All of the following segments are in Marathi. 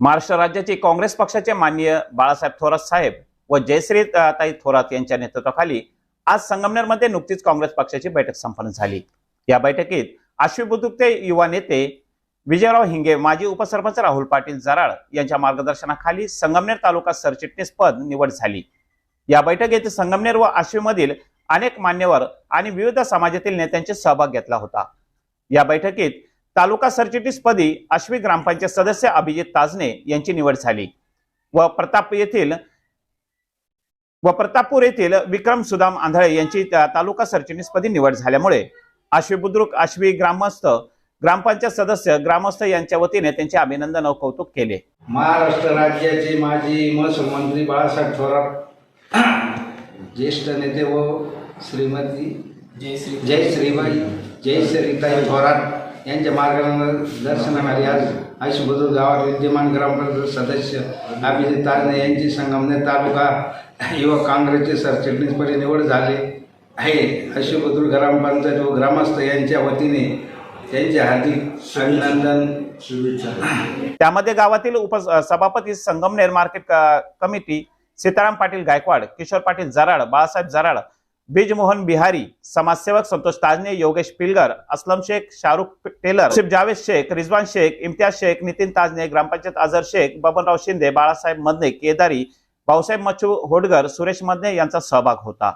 महाराष्ट्र राज्याचे काँग्रेस पक्षाचे माननीय बाळासाहेब थोरात साहेब व जयश्री ताई थोरात यांच्या नेतृत्वाखाली आज संगमनेरमध्ये नुकतीच काँग्रेस पक्षाची बैठक संपन्न झाली. या बैठकीत आश्वी बुद्रुकचे युवा नेते विजयराव हिंगे माजी उपसरपंच राहुल पाटील जराळ यांच्या मार्गदर्शनाखाली संगमनेर तालुका सरचिटणीस पद निवड झाली. या बैठकीत संगमनेर व आश्वीमधील अनेक मान्यवर आणि विविध समाजातील नेत्यांचे सहभाग घेतला होता. या बैठकीत तालुका सरचिटणीसपदी आश्वी ग्रामपंचायत सदस्य अभिजित ताजने यांची निवड झाली. व प्रताप येथील व प्रतापपूर येथील विक्रम सुदाम आंधळे यांची तालुका सरचिटणीसपदी निवड झाल्यामुळे आश्वी बुद्रुक आश्वी ग्रामस्थ ग्रामपंचायत सदस्य ग्रामस्थ यांच्या वतीने त्यांचे अभिनंदन व कौतुक केले. महाराष्ट्र राज्याचे माजी महसूल मंत्री बाळासाहेब थोरात ज्येष्ठ नेते व श्रीमती जय श्री जय श्रीबाई जय श्रीताई थोरात यांच्या मार्गदर्शनाखाली आज आयुष्यबुद्रुक गावात विद्यमान ग्रामपंचायत सदस्य अभिजित ताजने यांची संगमनेर तालुका युवक काँग्रेसचे सरचिटणीसपदी निवड झाली आहे. आयुष्यबुद्रुक ग्रामपंचायत व ग्रामस्थ यांच्या वतीने त्यांचे हार्दिक अभिनंदन. शुभेच्छा. त्यामध्ये गावातील उप सभापती संगमनेर मार्केट क- कमिटी सीताराम पाटील गायकवाड किशोर पाटील जराड बाळासाहेब जराड बीजमोहन बिहारी समाजसेवक संतोष ताजने योगेश पिलगर असलम शेख शाहरुख टेलर सिफ जावेद शेख रिजवान शेख इम्तियाज शेख नितीन ताजने ग्रामपंचायत अझर शेख बबनराव शिंदे बाळासाहेब मदने केदारी भाऊसाहेब मच्छू होडगर सुरेश मदने यांचा सहभाग होता.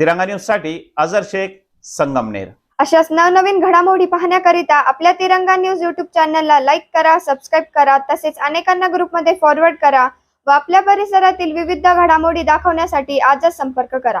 तिरंगा न्यूजसाठी अझर शेख संगमनेर. अशाच नवनवीन घडामोडी पाहण्याकरिता आपल्या तिरंगा न्यूज युट्यूब चॅनलला लाईक करा सबस्क्राईब करा तसेच अनेकांना ग्रुपमध्ये फॉरवर्ड करा व आपल्या परिसरातील विविध घडामोडी दाखवण्यासाठी आजच संपर्क करा.